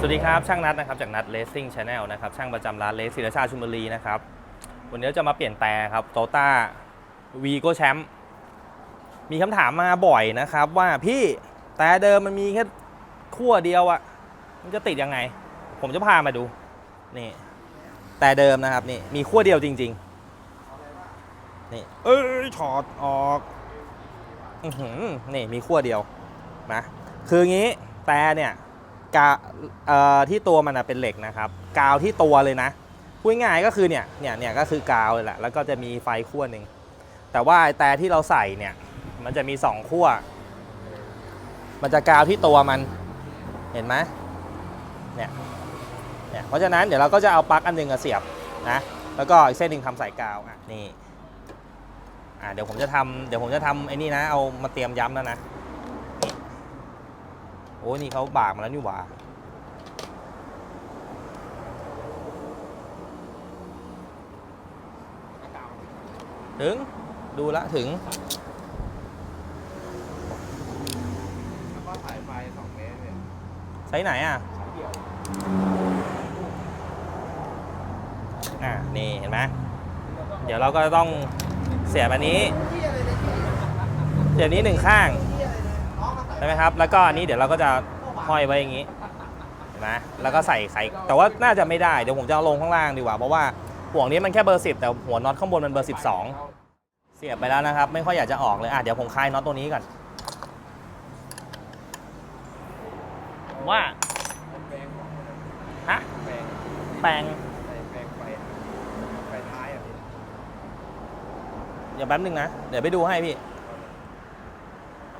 สวัสดีครับ ช่างนัดนะครับจากนัดเลสซิ่งชาแนลนะครับช่างประจำร้านเลสศิลชาชุมบุรีนะครับวันนี้จะมาเปลี่ยนแต่ครับโตต้าวีโก้แชมป์มีคำถามมาบ่อยนะครับว่าพี่แต่เดิมมันมีแค่ขั้วเดียวอะมันจะติดยังไง ผมจะพามาดูนี่แต่เดิมนะครับนี่มีขั้วเดียวจริง ๆ นี่เอ้ยถอดออกอือหือนี่มีขั้วเดียวนะคืองี้แต่เนี่ย กาเอ่อที่ตัวมันเป็นเหล็กนะครับกาวที่ตัวเลยนะพูดง่ายก็คือเนี่ยเนี่ยเนี่ยก็คือกาวเลยแหละแล้วก็จะมีไฟขั้วหนึ่งแต่ว่าไอ้แต่ที่เราใส่เนี่ยมันจะมีสองขั้วมันจะกาวที่ตัวมันเห็นไหมเนี่ยเนี่ยเพราะฉะนั้นเดี๋ยวเราก็จะเอาปลั๊กอันหนึงเสียบนะแล้วก็อีกเส้นหนึ่งทำสายกาวอะนี่อะเดี๋ยวผมจะทำเดี๋ยวผมจะทำไอ้นี่นะเอามาเตรียมย้ำแล้วนะ โอ้ยนี่เขาบากมาแล้วนี่หว่าถึง ดูละถึงแล้วก็สายไฟสองเมตรเนี่ยไซส์ไหนอะสายเดี่ยวอะนี่เห็นไหมเดี๋ยวเราก็ต้องเสียบอันนี้ เสียบนี้หนึ่งข้าง ใช่ไหมครับ แล้วก็อันนี้เดี๋ยวเราก็จะห้อยไว้อย่างนี้เห็นไหมแล้วก็ใส่ไขแต่ว่าน่าจะไม่ได้ เดี๋ยวผมจะเอาลงข้างล่างดีกว่า เพราะว่าห่วงนี้มันแค่เบอร์10แต่หัวน็อตข้างบนมันเบอร์12 เสียบไปแล้วนะครับ ไม่ค่อยอยากจะออกเลยอะเดี๋ยวผมคลายน็อตตัวนี้ก่อนว่าแปลงของฮะแปลงแปลงใส่แปลงไฟไฟท้ายอะพี่เดี๋ยวแป๊บนึงนะ เดี๋ยวไปดูให้พี่ไ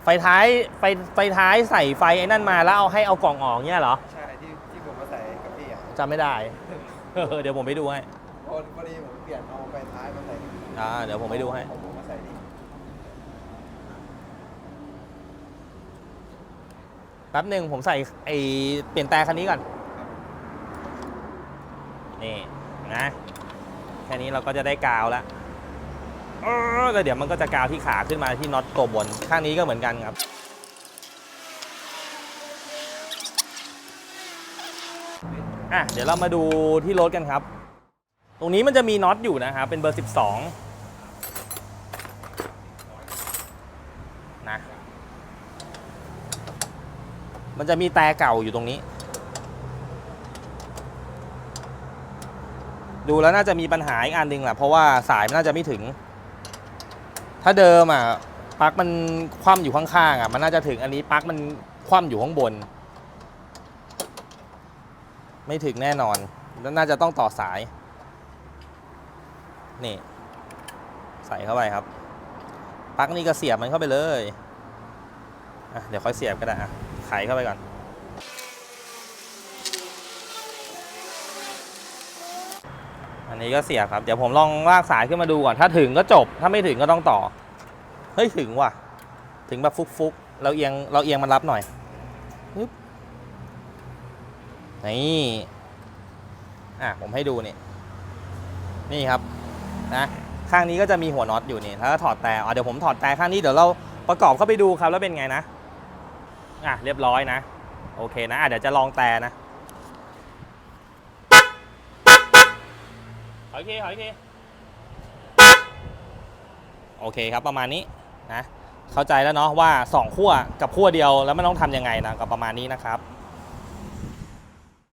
ฟท้ายไฟไฟท้ายใส่ไฟไอ้นั่นมาแล้วเอาให้เอากล่องออกเนี่ยเหรอใช่ที่ที่ผมมาใส่กับพี่อะจำไม่ได้ เดี๋ยวผมไปดูให้พอพอดีผมเปลี่ยนเอาไฟท้ายมาใส่อ่าเดี๋ยวผมไปดูให้เอาผมมาใส่นี่แป๊บหนึ่งผมใส่ไอเปลี่ยนแต่คันนี้ก่อน นี่นะ แค่นี้เราก็จะได้กาวแล้วเออ แล้วเดี๋ยวมันก็จะกาวที่ขาขึ้นมาที่น็อตตัวบนข้างนี้ก็เหมือนกันครับอะเดี๋ยวเรามาดูที่รถกันครับ ตรงนี้มันจะมีน็อตอยู่นะครับเป็นเบอร์ 12นะมันจะมีแต่เก่าอยู่ตรงนี้ ดูแล้วน่าจะมีปัญหาอีกอันหนึ่งแหละเพราะว่าสายมันน่าจะไม่ถึง ถ้าเดิมอะปลั๊กมันคว่ำอยู่ข้างๆอะมันน่าจะถึงอันนี้ปลั๊กมันคว่ำอยู่ข้างบน ไม่ถึงแน่นอนแล้วน่าจะต้องต่อสาย นี่ ใส่เข้าไปครับปลั๊กนี่ก็เสียบมันเข้าไปเลยเดี๋ยวค่อยเสียบก็ได้อะไขเข้าไปก่อน อันนี้ก็เสียบครับ เดี๋ยวผมลองลากสายขึ้นมาดูก่อน ถ้าถึงก็จบ ถ้าไม่ถึงก็ต้องต่อ เฮ้ยถึงว่ะ ถึงแบบฟุกๆ เราเอียงเราเอียงมันรับหน่อยปึ๊บนี่อะผมให้ดูนี่ นี่ครับนะข้างนี้ก็จะมีหัวน็อตอยู่นี่แล้วถอดแต่อ๋อเดี๋ยวผมถอดแต่ข้างนี้เดี๋ยวเราประกอบเข้าไปดูครับแล้วเป็นไงนะ อะเรียบร้อยนะ โอเคนะอะเดี๋ยวจะลองแต่นะ อเคโอเคโอเคครับประมาณนี้นะเข้าใจแล้วเนาะว่า 2 ขั้วกับขั้วเดียวแล้วมันต้องทำยังไงนะก็ประมาณนี้นะครับ